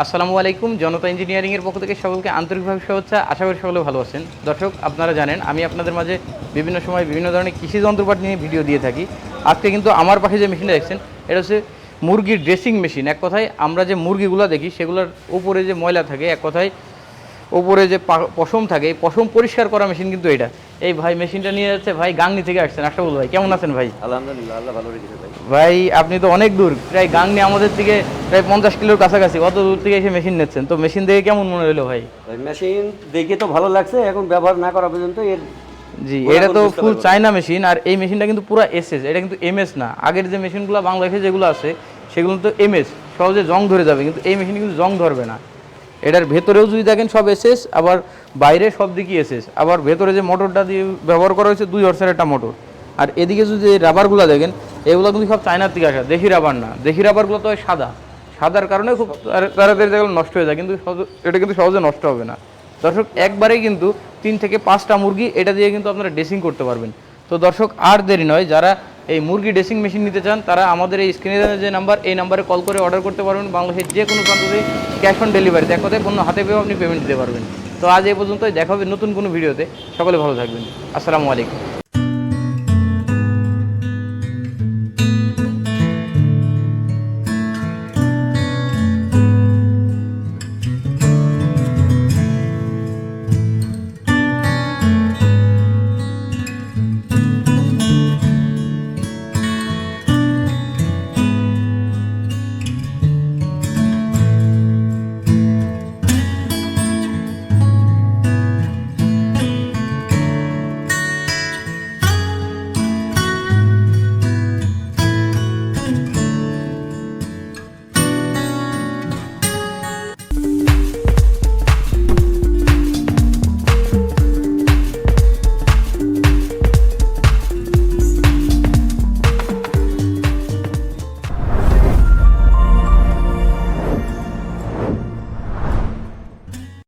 আসসালামু আলাইকুম, জনতা ইঞ্জিনিয়ারিংয়ের পক্ষ থেকে সকলকে আন্তরিকভাবে শুভেচ্ছা। আশা করি সকলে ভালো আছেন। দর্শক, আপনারা জানেন, আমি আপনাদের মাঝে বিভিন্ন সময় বিভিন্ন ধরনের কৃষি যন্ত্রপাতি নিয়ে ভিডিও দিয়ে থাকি। আজকে কিন্তু আমার পাশে যে মেশিনটা দেখছেন, এটা হচ্ছে মুরগির ড্রেসিং মেশিন এক কথায় আমরা যে মুরগিগুলো দেখি, সেগুলোর উপরে যে ময়লা থাকে, এক কথায় উপরে যে পশম থাকে, এই পশম পরিষ্কার করা মেশিন কিন্তু এটা। এই ভাই মেশিনটা নিয়ে যাচ্ছে ভাই গাংনি থেকে আসছেন আশাবুল ভাই কেমন আছেন ভাই? আলহামদুলিল্লাহ আল্লাহ ভালো রেখেছে ভাই। ভাই আপনি তো অনেক দূর প্রায় গাংনি আমাদের থেকে প্রায় পঞ্চাশ কিলোর কাছাকাছি অত দূর থেকে এসে মেশিন নিচ্ছেন। তো মেশিন দেখে কেমন মনে হলো ভাই? ভাই মেশিন দেখে তো ভালো লাগছে এখন ব্যবহার না করা পর্যন্ত এর জি এটা তো ফুল চায়না মেশিন আর এই মেশিনটা কিন্তু পুরো এসএস এটা কিন্তু এমএস না। আগের যে মেশিনগুলো বাংলাদেশে যেগুলো আছে সেগুলো তো এমএস সহজে জং ধরে যাবে কিন্তু এই মেশিন কিন্তু জং ধরবে না। এটার ভেতরেও যদি দেখেন সব এসএস আবার বাইরে সব দিকই এসএস আবার ভেতরে যে মোটরটা দিয়ে ব্যবহার করা হয়েছে, দুই হর্সের একটা মোটর। আর এদিকে যদি রাবারগুলো দেখেন, এগুলো কিন্তু সব চায়নার থেকে আসা, দেশি রাবার না। দেশি রাবারগুলো তো সাদা। সাদার কারণে খুব তাড়া- তাড়াতাড়ি যেগুলো নষ্ট হয়ে যায়, কিন্তু এটা কিন্তু সহজে নষ্ট হবে না। দর্শক, একবারেই কিন্তু তিন থেকে পাঁচটা মুরগি এটা দিয়ে কিন্তু আপনারা ড্রেসিং করতে পারবেন। তো দর্শক, আর দেরি নয়, যারা এই মুরগি ড্রেসিং মেশিন নিতে চান, তারা আমাদের এই স্ক্রিনে যে নাম্বার এই নাম্বারে কল করে অর্ডার করতে পারবেন বাংলাদেশের যে কোনো প্রান্ততে ক্যাশ অন ডেলিভারি এক কথায় পণ্য হাতে পেয়েও আপনি পেমেন্ট দিতে পারবেন। তো আজ এই পর্যন্তই, দেখা হবে নতুন কোনো ভিডিওতে সকলে ভালো থাকবেন। আসসালামু আলাইকুম।